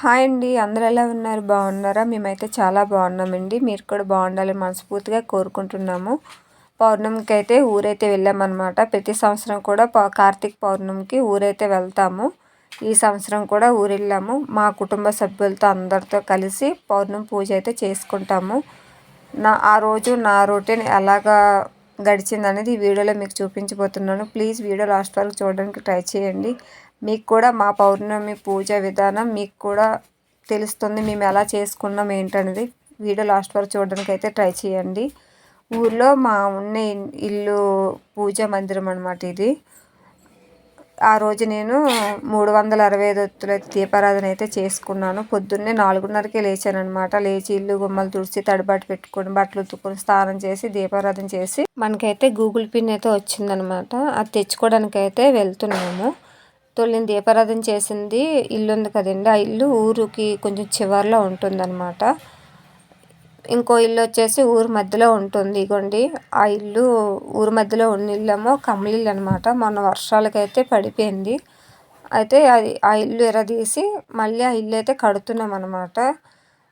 Hi అండి. అందరు ఎలా ఉన్నారు? బాగున్నారా? మేమైతే చాలా బాగున్నామండి. మీరు కూడా బాగుండాలని మనస్ఫూర్తిగా కోరుకుంటున్నాము. పౌర్ణమికి అయితే ఊరైతే వెళ్ళామన్నమాట. ప్రతి సంవత్సరం కూడా కార్తీక పౌర్ణమికి ఊరైతే వెళ్తాము. ఈ సంవత్సరం కూడా ఊరు వెళ్ళాము మా కుటుంబ సభ్యులతో అందరితో కలిసి పౌర్ణమి పూజ అయితే చేసుకుంటాము. నా ఆ రోజు నా రొటీన్ ఎలాగా గడిచింది అనేది ఈ వీడియోలో మీకు చూపించబోతున్నాను. ప్లీజ్ వీడియో లాస్ట్ వరకు చూడడానికి ట్రై చేయండి. మీకు కూడా మా పౌర్ణమి పూజ విధానం మీకు కూడా తెలుస్తుంది మేము ఎలా చేసుకున్నాం ఏంటనేది. వీడియో లాస్ట్ వరకు చూడడానికి అయితే ట్రై చేయండి. ఊర్లో మా ఉన్న ఇల్లు పూజ మందిరం అనమాట ఇది. ఆ రోజు నేను మూడు వందల అరవై ఐదు ఒత్తుల దీపారాధన అయితే చేసుకున్నాను. పొద్దున్నే నాలుగున్నరకే లేచాను అనమాట లేచి ఇల్లు గుమ్మలు తుడిచి తడిబాటు పెట్టుకొని బట్టలు ఉత్తుకొని స్నానం చేసి దీపారాధన చేసి మనకైతే గూగుల్ పిన్ అయితే వచ్చిందనమాట అది తెచ్చుకోవడానికి అయితే వెళ్తున్నాము. తొలిని దీపారాధన చేసింది ఇల్లు ఉంది కదండి. ఆ ఇల్లు ఊరికి కొంచెం చివరిలో ఉంటుందన్నమాట. ఇంకో ఇల్లు వచ్చేసి ఊరు మధ్యలో ఉంటుంది. ఇగోండి ఆ ఇల్లు ఊరు మధ్యలో ఉన్న ఇల్లేమో కమలిల్లు అనమాట మొన్న వర్షాలకైతే పడిపోయింది. అయితే అది ఆ ఇల్లు ఎరదీసి మళ్ళీ ఆ ఇల్లు అయితే కడుతున్నాం అనమాట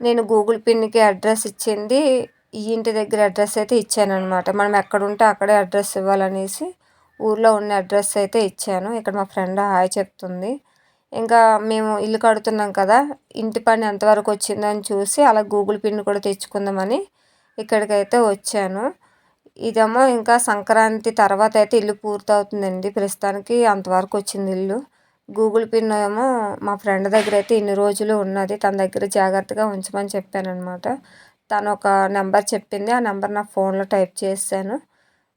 నేను గూగుల్ పిన్కి అడ్రస్ ఇచ్చింది. ఈ ఇంటి దగ్గర అడ్రస్ అయితే ఇచ్చాను అనమాట మనం ఎక్కడుంటే అక్కడే అడ్రస్ ఇవ్వాలనేసి ఊర్లో ఉన్న అడ్రస్ అయితే ఇచ్చాను. ఇక్కడ మా ఫ్రెండ్ హాయ్ చెప్తుంది. ఇంకా మేము ఇల్లు కడుతున్నాం కదా ఇంటి పని ఎంతవరకు వచ్చిందని చూసి అలా గూగుల్ పిన్ కూడా తెచ్చుకుందామని ఇక్కడికైతే వచ్చాను. ఇదేమో ఇంకా సంక్రాంతి తర్వాత అయితే ఇల్లు పూర్తవుతుందండి ప్రస్తుతానికి అంతవరకు వచ్చింది ఇల్లు. గూగుల్ పిన్ ఏమో మా ఫ్రెండ్ దగ్గర అయితే ఇన్ని రోజులు ఉన్నది తన దగ్గర జాగ్రత్తగా ఉంచమని చెప్పాను అనమాట తను ఒక నెంబర్ చెప్పింది ఆ నెంబర్ నా ఫోన్లో టైప్ చేశాను.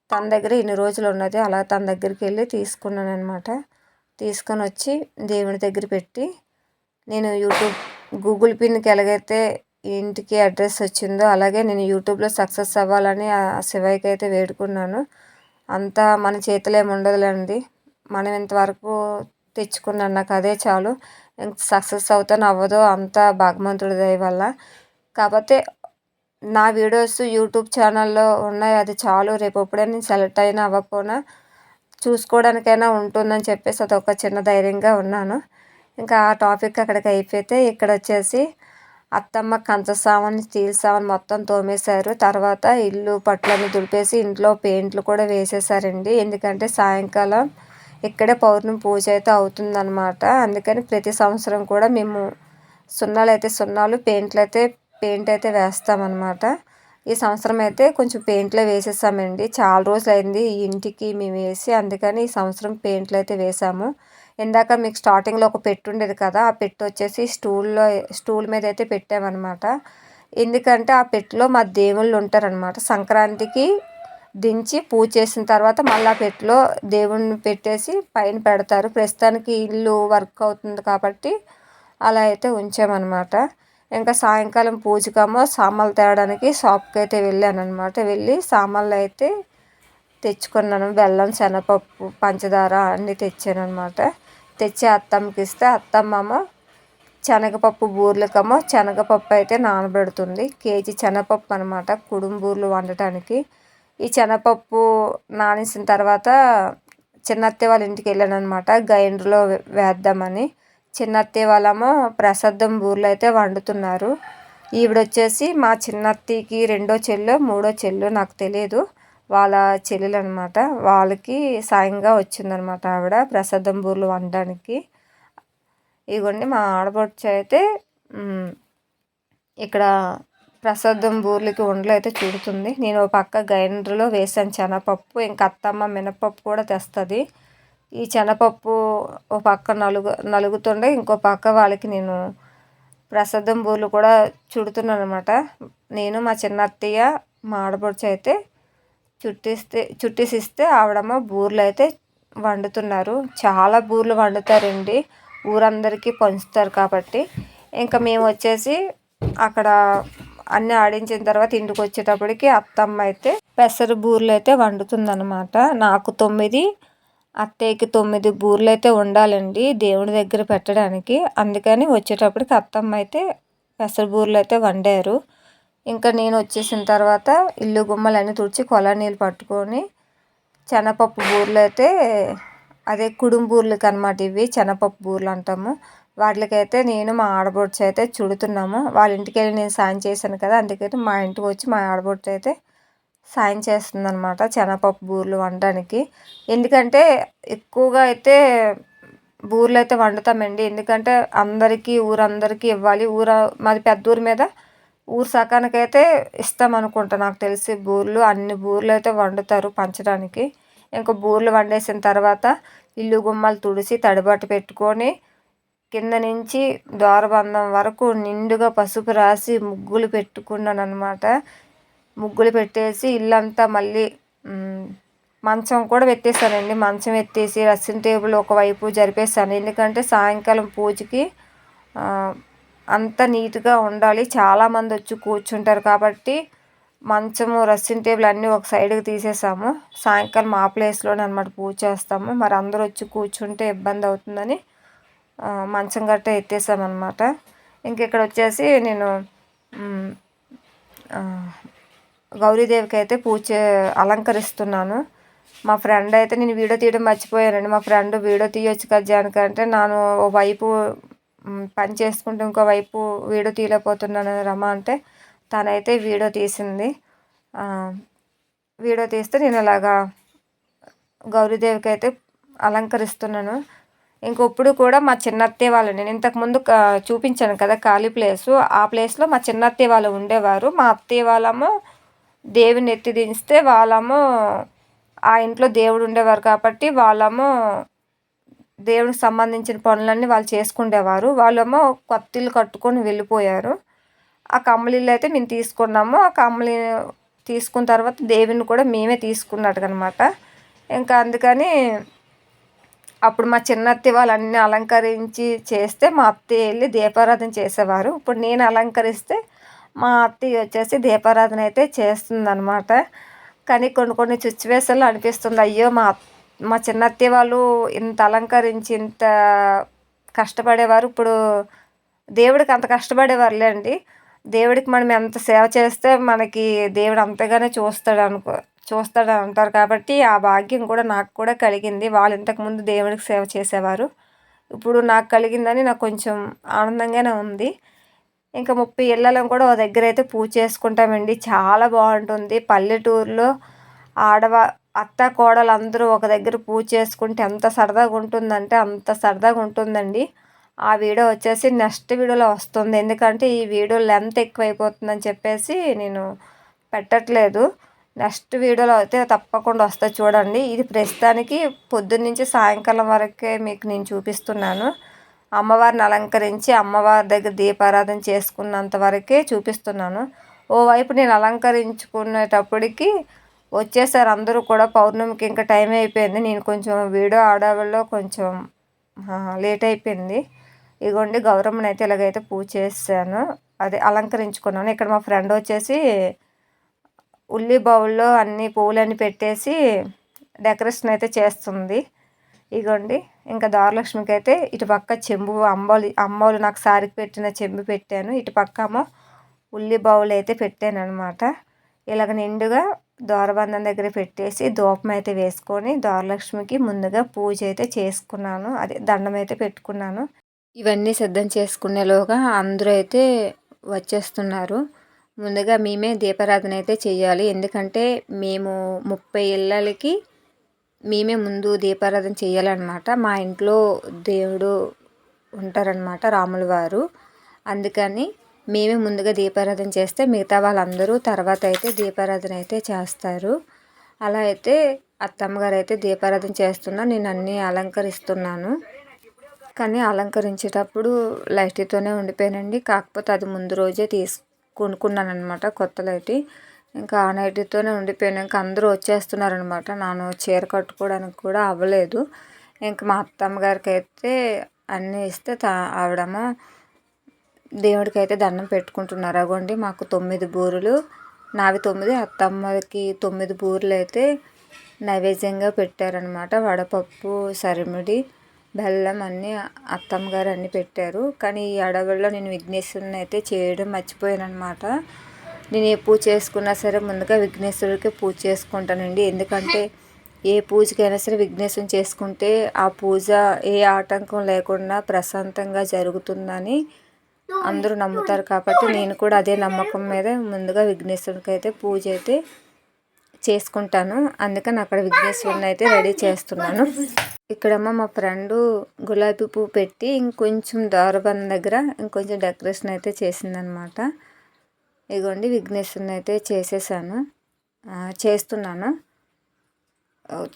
తన దగ్గర ఇన్ని రోజులు ఉన్నది అలా తన దగ్గరికి వెళ్ళి తీసుకున్నాను అనమాట తీసుకొని వచ్చి దేవుని దగ్గర పెట్టి నేను యూట్యూబ్ గూగుల్ పిన్కి ఎలాగైతే ఇంటికి అడ్రస్ వచ్చిందో అలాగే నేను యూట్యూబ్లో సక్సెస్ అవ్వాలని ఆ శివయ్యకి అయితే వేడుకున్నాను. అంతా మన చేతిలో ఏమి ఉండదులేండి. మనం ఇంతవరకు తెచ్చుకున్నాను నాకు అదే చాలు. సక్సెస్ అవుతాను అవ్వదో అంతా భగవంతుడి దయ వల్ల. కాకపోతే నా వీడియోస్ యూట్యూబ్ ఛానల్లో ఉన్నాయి. అది చాలు. రేపు ఎప్పుడైనా నేను సెలెక్ట్ అయినా అవ్వకపోయినా చూసుకోవడానికైనా ఉంటుందని చెప్పేసి అది ఒక చిన్న ధైర్యంగా ఉన్నాను. ఇంకా ఆ టాపిక్ అక్కడికి అయిపోతే ఇక్కడ వచ్చేసి అత్తమ్మ కంచ సామాన్ స్టీల్ సామాన్ మొత్తం తోమేశారు. తర్వాత ఇల్లు పట్లన్నీ దుడిపేసి ఇంట్లో పెయింట్లు కూడా వేసేసారండి ఎందుకంటే సాయంకాలం ఇక్కడే పౌర్ణమి పూజ అయితే అవుతుందన్నమాట. అందుకని ప్రతి సంవత్సరం కూడా మేము సున్నాలు అయితే సున్నాలు పెయింట్లు అయితే పెయింట్ అయితే వేస్తామన్నమాట. ఈ సంవత్సరం అయితే కొంచెం పెయింట్లో వేసేసామండి. చాలా రోజులు అయింది ఈ ఇంటికి మేము వేసి అందుకని ఈ సంవత్సరం పెయింట్లు అయితే వేసాము. ఇందాక మీకు స్టార్టింగ్లో ఒక పెట్టు ఉండేది కదా ఆ పెట్టు వచ్చేసి స్టూల్లో స్టూల్ మీద అయితే పెట్టామన్నమాట. ఎందుకంటే ఆ పెట్టులో మా దేవుళ్ళు ఉంటారనమాట సంక్రాంతికి దించి పూజ చేసిన తర్వాత మళ్ళీ ఆ పెట్టులో దేవుణ్ణి పెట్టేసి పైన పెడతారు. ప్రస్తుతానికి ఇల్లు వర్క్ అవుతుంది కాబట్టి అలా అయితే ఉంచామన్నమాట. ఇంకా సాయంకాలం పూజకమో సామాన్లు తేవడానికి షాప్కి అయితే వెళ్ళాను అనమాట వెళ్ళి సామాన్లు అయితే తెచ్చుకున్నాను. బెల్లం శనగపప్పు పంచదార అన్నీ తెచ్చాను అనమాట తెచ్చి అత్తమ్మకి ఇస్తే అత్తమ్మేమో శనగపప్పు బూర్లకమో శనగపప్పు అయితే నానబెడుతుంది. కేజీ శనగపప్పు అనమాట కుడుంబూర్లు వండటానికి. ఈ శనగపప్పు నానేసిన తర్వాత చిన్నత్త వాళ్ళ ఇంటికి వెళ్ళాను అనమాట గ్రైండర్లో వేద్దామని. చిన్నత్తి వాళ్ళము ప్రసాదం బూరెలు అయితే వండుతున్నారు. ఈవిడ వచ్చేసి మా చిన్నత్తికి రెండో చెల్లు మూడో చెల్లు నాకు తెలియదు వాళ్ళ చెల్లెలు అనమాట వాళ్ళకి సాయంగా వచ్చిందనమాట ఆవిడ ప్రసాదం బూరెలు వండడానికి. ఇగోండి మా ఆడపడుచు అయితే ఇక్కడ ప్రసాదం బూర్లకి ఉండలు అయితే చూడుతుంది. నేను ఒక పక్క గ్రైండర్లో వేసాను శనగపప్పు ఇంకా అత్తమ్మ మినపప్పు కూడా తెస్తుంది. ఈ శనగపప్పు ఒక పక్క నలుగు నలుగుతుండే ఇంకో పక్క వాళ్ళకి నేను ప్రసాదం బూరెలు కూడా చుడుతున్నాను అనమాట నేను మా చిన్న అత్తయ్య మా ఆడపడుచు అయితే చుట్టిస్తే చుట్టిసిస్తే ఆవిడమ్మ బూరెలు అయితే వండుతున్నారు. చాలా బూరెలు వండుతారండి. ఊరందరికీ పంచుతారు కాబట్టి. ఇంకా మేము వచ్చేసి అక్కడ అన్నీ ఆడించిన తర్వాత ఇంటికి వచ్చేటప్పటికి అత్తమ్మ అయితే పెసర బూరెలు అయితే వండుతుందన్నమాట. నాకు తొమ్మిది అత్తయ్యకి తొమ్మిది బూరెలు అయితే ఉండాలండి దేవుడి దగ్గర పెట్టడానికి. అందుకని వచ్చేటప్పటికి అత్తమ్మ అయితే పెసర బూరెలు అయితే వండారు. ఇంకా నేను వచ్చేసిన తర్వాత ఇల్లు గుమ్మలన్నీ తుడిచి కొలా నీళ్ళు పట్టుకొని శనగపప్పు బూరెలు అయితే అదే కుడుంబూర్లకి అనమాట ఇవి శనగపప్పు బూరెలు అంటాము. వాటికైతే నేను మా ఆడబొడ్చు అయితే చుడుతున్నాము. వాళ్ళ ఇంటికి వెళ్ళి నేను సాయం చేశాను కదా అందుకని మా ఇంటికి వచ్చి మా ఆడబొడ్చు అయితే సాయం చేస్తుంది అనమాట శనగపప్పు బూరెలు వండడానికి. ఎందుకంటే ఎక్కువగా అయితే బూరెలు అయితే వండుతామండి. ఎందుకంటే అందరికీ ఊరందరికీ ఇవ్వాలి. ఊర మాది పెద్ద ఊరి మీద ఊరు సకానికైతే ఇస్తాం అనుకుంటా నాకు తెలిసి బూరెలు. అన్ని బూరెలు అయితే వండుతారు పంచడానికి. ఇంకా బూరెలు వండేసిన తర్వాత ఇల్లు గుమ్మాలు తుడిసి తడిబట్ట పెట్టుకొని కింద నుంచి ద్వారబంధం వరకు నిండుగా పసుపు రాసి ముగ్గులు పెట్టుకున్నాను అనమాట ముగ్గులు పెట్టేసి ఇల్లంతా మళ్ళీ మంచం కూడా పెట్టేశానండి మంచం ఎత్తేసి రస్సింగ్ టేబుల్ ఒకవైపు జరిపేస్తాను. ఎందుకంటే సాయంకాలం పూజకి అంత నీట్గా ఉండాలి. చాలామంది వచ్చి కూర్చుంటారు కాబట్టి మంచము రస్సింగ్ టేబుల్ అన్నీ ఒక సైడ్కి తీసేసాము సాయంకాలం మా ప్లేస్లోనే అనమాట పూజ చేస్తాము. మరి అందరూ వచ్చి కూర్చుంటే ఇబ్బంది అవుతుందని మంచం గట్ట ఎత్తేసామన్నమాట ఇంక ఇక్కడ వచ్చేసి నేను గౌరీదేవికి అయితే పూజ అలంకరిస్తున్నాను. మా ఫ్రెండ్ అయితే నేను వీడియో తీయడం మర్చిపోయానండి. మా ఫ్రెండ్ వీడియో తీయొచ్చు కదా జానకంటే నేను ఓ వైపు పని చేసుకుంటూ ఇంకో వైపు వీడియో తీయలేకపోతున్నాను రమ్మ అంటే తనైతే వీడియో తీసింది. వీడియో తీస్తే నేను అలాగా గౌరీదేవికి అయితే అలంకరిస్తున్నాను ఇంకొప్పుడు కూడా మా చిన్నత్తయ్య వాళ్ళు నేను ఇంతకుముందు చూపించాను కదా ఖాళీ ప్లేసు ఆ ప్లేస్లో మా చిన్నత్తయ్య వాళ్ళు ఉండేవారు. మా అత్తయ్య వాళ్ళము దేవుని ఎత్తి దించితే వాళ్ళము ఆ ఇంట్లో దేవుడు ఉండేవారు కాబట్టి వాళ్ళము దేవుడికి సంబంధించిన పనులన్నీ వాళ్ళు చేసుకుండేవారు. వాళ్ళేమో కొత్త ఇల్లు కట్టుకొని వెళ్ళిపోయారు. ఆ కమ్మలిల్లు అయితే మేము తీసుకున్నాము. ఆ కమ్మలి తీసుకున్న తర్వాత దేవుని కూడా మేమే తీసుకున్నట్టు అనమాట ఇంకా అందుకని అప్పుడు మా చిన్నత్తి వాళ్ళు అన్నీ అలంకరించి చేస్తే మా అత్తయ్య వెళ్ళి దీపారాధన చేసేవారు. ఇప్పుడు నేను అలంకరిస్తే మా అత్తయ్య వచ్చేసి దీపారాధన అయితే చేస్తుందనమాట కానీ కొన్ని కొన్ని సిచ్యువేషన్లో అనిపిస్తుంది అయ్యో మా మా చిన్నత్తయ్య వాళ్ళు ఇంత అలంకరించి ఇంత కష్టపడేవారు ఇప్పుడు దేవుడికి అంత కష్టపడేవారులే అండి. దేవుడికి మనం ఎంత సేవ చేస్తే మనకి దేవుడు అంతగానే చూస్తాడు అనుకో చూస్తాడు అంటారు కాబట్టి ఆ భాగ్యం కూడా నాకు కూడా కలిగింది. వాళ్ళు ఇంతకుముందు దేవుడికి సేవ చేసేవారు. ఇప్పుడు నాకు కలిగిందని నాకు కొంచెం ఆనందంగానే ఉంది. ఇంకా ముప్పై ఇళ్ళలను కూడా ఒక దగ్గర అయితే పూజ చేసుకుంటామండి. చాలా బాగుంటుంది. పల్లెటూరులో ఆడవా అత్త కోడలు అందరూ ఒక దగ్గర పూజ చేసుకుంటే ఎంత సరదాగా ఉంటుందంటే అంత సరదాగా ఉంటుందండి. ఆ వీడియో వచ్చేసి నెక్స్ట్ వీడియోలో వస్తుంది. ఎందుకంటే ఈ వీడియో లెంత్ ఎక్కువైపోతుందని చెప్పేసి నేను పెట్టట్లేదు. నెక్స్ట్ వీడియోలో అయితే తప్పకుండా వస్తా చూడండి. ఇది ప్రస్తుతానికి పొద్దున్నుంచి సాయంకాలం వరకే మీకు నేను చూపిస్తున్నాను. అమ్మవారిని అలంకరించి అమ్మవారి దగ్గర దీపారాధన చేసుకున్నంత వరకే చూపిస్తున్నాను. ఓవైపు నేను అలంకరించుకునేటప్పటికి వచ్చేసారు అందరూ కూడా. పౌర్ణమికి ఇంకా టైం అయిపోయింది. నేను కొంచెం వీడియో ఆడవాళ్ళలో కొంచెం లేట్ అయిపోయింది. ఇదిగోండి గౌరమ్మని అయితే ఇలాగైతే పూజ చేశాను. అదే అలంకరించుకున్నాను. ఇక్కడ మా ఫ్రెండ్ వచ్చేసి ఉల్లి బౌల్లో అన్ని పువ్వులన్నీ పెట్టేసి డెకరేషన్ అయితే చేస్తుంది. ఇగోండి ఇంకా దారలక్ష్మికి అయితే ఇటు పక్క చెంబు అంబోలు అమ్మోలు నాకు సారికి పెట్టిన చెంబు పెట్టాను. ఇటు పక్కమో ఉల్లి బౌలు అయితే పెట్టాను అనమాట ఇలాగ నిండుగా దోరబంధం దగ్గర పెట్టేసి దూపం అయితే వేసుకొని దారలక్ష్మికి ముందుగా పూజ అయితే చేసుకున్నాను. అదే దండం అయితే పెట్టుకున్నాను. ఇవన్నీ సిద్ధం చేసుకునేలోగా అందరూ అయితే వచ్చేస్తున్నారు. ముందుగా మేమే దీపారాధన అయితే చేయాలి ఎందుకంటే మేము ముప్పై ఇళ్ళకి మేమే ముందు దీపారాధన చేయాలన్నమాట. మా ఇంట్లో దేవుడు ఉంటారనమాట రాముల వారు. అందుకని మేమే ముందుగా దీపారాధన చేస్తే మిగతా వాళ్ళందరూ తర్వాత అయితే దీపారాధన అయితే చేస్తారు. అలా అయితే అత్తమ్మగారు అయితే దీపారాధన చేస్తున్నా నేను అన్నీ అలంకరిస్తున్నాను. కానీ అలంకరించేటప్పుడు లైట్తోనే ఉండిపోయానండి. కాకపోతే అది ముందు రోజే తీసు కొనుక్కున్నాను అనమాట కొత్త లైట్. ఇంకా ఆ నైటీతోనే ఉండిపోయాను. ఇంకా అందరూ వచ్చేస్తున్నారనమాట. నాను చీర కట్టుకోవడానికి కూడా అవ్వలేదు. ఇంకా మా అత్తమ్మ గారికి అయితే అన్నీ ఇస్తే ఆవిడమో దేవుడికి అయితే దండం పెట్టుకుంటున్నారు. అగోండి మాకు తొమ్మిది బూరెలు. నావి తొమ్మిది అత్తమ్మకి తొమ్మిది బూరెలు అయితే నైవేద్యంగా పెట్టారనమాట. వడపప్పు సరిమిడి బెల్లం అన్నీ అత్తమ్మ గారు అన్నీ పెట్టారు. కానీ ఈ అడవుల్లో నేను విఘ్నేశ్వరుని అయితే చేయడం మర్చిపోయాను అనమాట నేను ఏ పూజ చేసుకున్నా సరే ముందుగా విఘ్నేశ్వరుడికి పూజ చేసుకుంటానండి. ఎందుకంటే ఏ పూజకైనా సరే విఘ్నేశ్వరం చేసుకుంటే ఆ పూజ ఏ ఆటంకం లేకుండా ప్రశాంతంగా జరుగుతుందని అందరూ నమ్ముతారు కాబట్టి నేను కూడా అదే నమ్మకం మీద ముందుగా విఘ్నేశ్వరునికి అయితే పూజ అయితే చేసుకుంటాను. అందుకని అక్కడ విఘ్నేశ్వరుని అయితే రెడీ చేస్తున్నాను. ఇక్కడమ్మ మా ఫ్రెండు గులాబీ పువ్వు పెట్టి ఇంకొంచెం దారబంద దగ్గర ఇంకొంచెం డెకరేషన్ అయితే చేసిందనమాట. ఇదిగోండి విఘ్నేశ్వరుని అయితే చేసేసాను చేస్తున్నాను.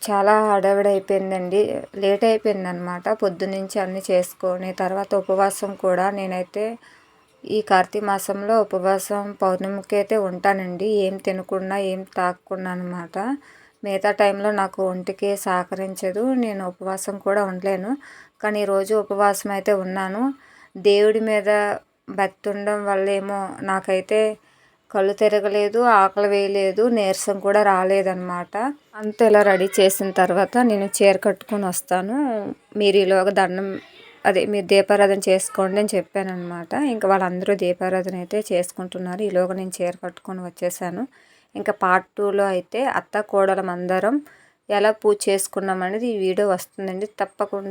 చాలా హడావిడి అయిపోయిందండి లేట్ అయిపోయింది అనమాట పొద్దున్నుంచి అన్నీ చేసుకొని తర్వాత ఉపవాసం కూడా నేనైతే ఈ కార్తీక మాసంలో ఉపవాసం పౌర్ణమికి అయితే ఉంటానండి. ఏం తినకుండా ఏం తాగకుండా అనమాట. మిగతా టైంలో నాకు ఒంటికి సహకరించదు. నేను ఉపవాసం కూడా ఉండలేను. కానీ ఈరోజు ఉపవాసం అయితే ఉన్నాను. దేవుడి మీద భక్తి ఉండడం వల్ల ఏమో నాకైతే కళ్ళు తిరగలేదు ఆకలి వేయలేదు నీరసం కూడా రాలేదన్నమాట. అంత ఇలా రెడీ చేసిన తర్వాత నేను చీర కట్టుకొని వస్తాను. మీరు ఈలోగా దండం అదే మీరు దీపారాధన చేసుకోండి అని చెప్పాను అనమాట ఇంకా వాళ్ళందరూ దీపారాధన అయితే చేసుకుంటున్నారు. ఈలోగా నేను చీర కట్టుకొని వచ్చేసాను. ఇంకా పార్ట్ టూలో అయితే అత్త కోడలం అందరం ఎలా పూజ చేసుకున్నాం అనేది ఈ వీడియో వస్తుందండి. తప్పకుండా